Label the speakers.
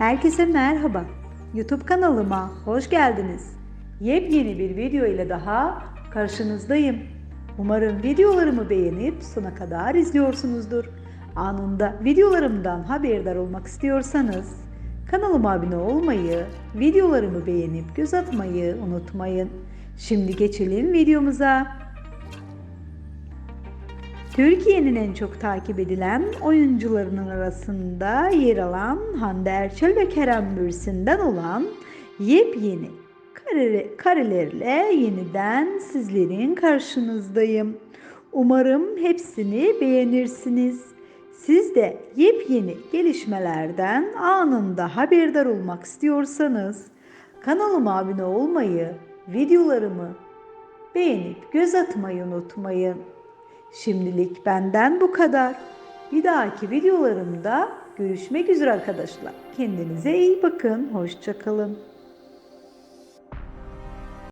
Speaker 1: Herkese merhaba. YouTube kanalıma hoş geldiniz. Yepyeni bir video ile daha karşınızdayım. Umarım videolarımı beğenip sona kadar izliyorsunuzdur. Anında videolarımdan haberdar olmak istiyorsanız kanalıma abone olmayı, videolarımı beğenip göz atmayı unutmayın. Şimdi geçelim videomuza. Türkiye'nin en çok takip edilen oyuncularının arasında yer alan Hande Erçel ve Kerem Bürsin'den olan yepyeni kare, karelerle yeniden sizlerin karşınızdayım. Umarım hepsini beğenirsiniz. Siz de yepyeni gelişmelerden anında haberdar olmak istiyorsanız kanalıma abone olmayı, videolarımı beğenip göz atmayı unutmayın. Şimdilik benden bu kadar. Bir dahaki videolarımda görüşmek üzere arkadaşlar. Kendinize iyi bakın. Hoşçakalın.